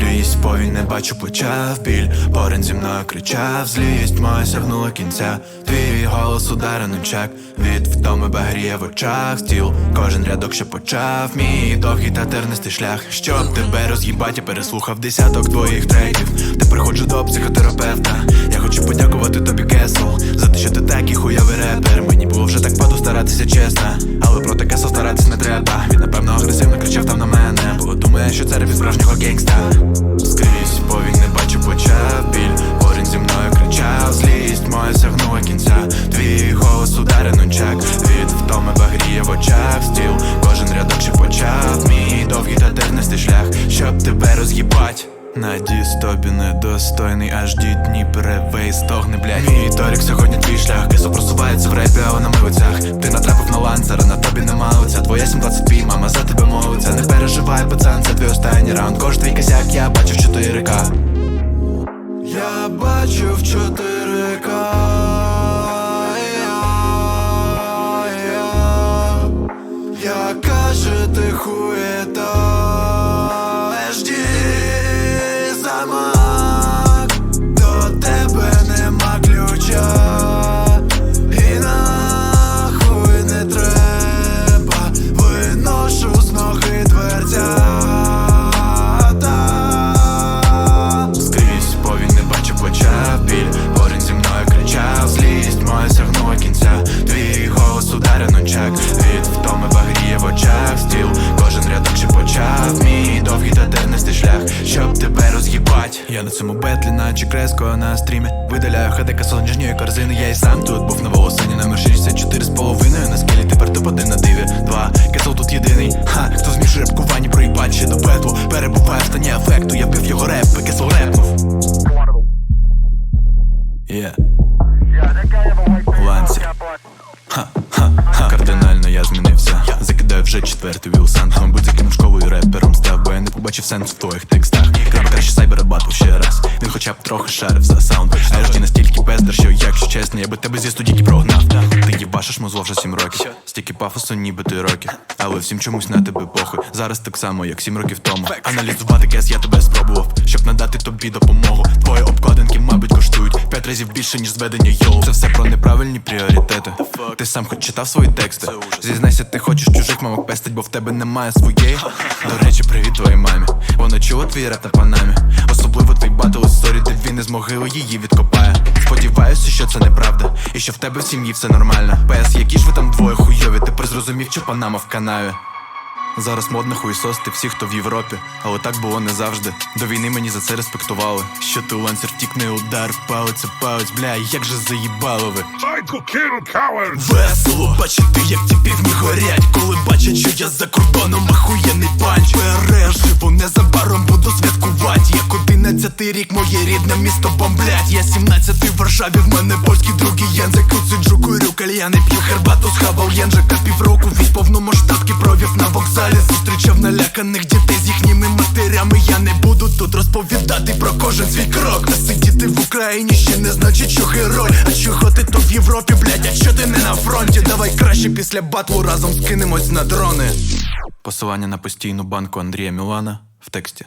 Скрізь повінь не бачу плеча в біль Поряд зі мною кричав, злість моя сягнула кінця. Твій голос ударено чак. Від втоми багріє в очах. Стіл Кожен рядок ще почав. Мій довгий та тернистий шлях. Щоб тебе роз'їбать, я переслухав десяток твоїх треків. Та приходжу до психотерапевта. Я хочу подякувати тобі Кесл За те, що ти такий хуйовий репер. Мені було вже так паду старатися чесно Але проти Кесл старатись не треба Думає, що це від справжнього гейнгста Скрізь повінь не бачу плеча біль. Поряд зі мною кричав Злість моя сягнула кінця. Твій голос ударено чак Від втоми багріє в очах стіл. Кожен рядок ще почав. Мій довгий та тернистий шлях Щоб тебе роз'їбать. Надіс тобі недостойний аж дні перевей стогне, блядь. Мій торік сьогодні твій шлях. Кисо просувається в репі, а вона ми Ти натрапив на ланцера, на тобі нема лиця. Твоя 720p, мама за тебе молиться. Не переживай, пацан, останній раунд. Кожен твій косяк, я бачив 4К Я бачив 4К Я каже, ти хуєта роз'їбать Я на цьому бетлі, наче креско на стрімі. Видаляю хадека ніжньої корзини Я і сам тут був на волосині. Номер 64 з половиною На скелі тепер топ один на диві. Два, кесел тут єдиний. Ха, хто зміг репкуванні проїбать ще до петлу? Перебуває в стані ефекту, я вбив його реп, кесел репнув. Yeah. Ланці. Ха-ха-ха Кардинально я змінився. Закидаю вже четвертий Вілсан Мабуть, закинув школу і репером став, бо я не побачив сенс в твоїх текстах Треба краще сайбербату ще раз. Він хоча б трохи шарив за саунд. Ж настільки пестер, що якщо чесно, я би тебе зі студійки прогнав. Ти їбашиш музло вже сім років. Стільки пафосу, ніби ти років. Але всім чомусь на тебе похуй. Зараз так само, як сім років тому. Аналізувати кес я тебе спробував Щоб надати тобі допомогу. Твої обкладинки, разів більше, ніж зведення йоу Це все про неправильні пріоритети. Ти сам хоч читав свої тексти? Зізнайся, ти хочеш чужих мамок пестить, бо в тебе немає своєї? До речі, привіт твоїй мамі. Вона чула твій реп на панамі? Особливо твій батл історії, де він із могили її відкопає. Сподіваюся, що це неправда. І що в тебе в сім'ї все нормально. ПС, які ж ви там двоє хуйові? Тепер зрозумів, що панама в канаві Зараз модно хуйсости всі, хто в Європі, але так було не завжди. До війни мені за це респектували. Що ти ланцер втікне удар, палець палець, бля, як же заїбало ви. Весело бачити, як ті півні горять, коли бачать, що я за кордоном 17-й рік, моє рідне місто бомблять. Я 17-й в Варшаві, в мене польський другі янзик сиджу, курю кальяни, п'ю Хербату з хавал Янжика півроку від повномасштабки провів на вокзалі. Зустрічав наляканих дітей з їхніми матерями. Я не буду тут розповідати про кожен свій крок. А сидіти в Україні ще не значить, що герой. А чого ти то в Європі, блядь, а що ти не на фронті? Давай краще після батлу разом скинемось на дрони. Посилання на постійну банку Андрія Мілана в тексті.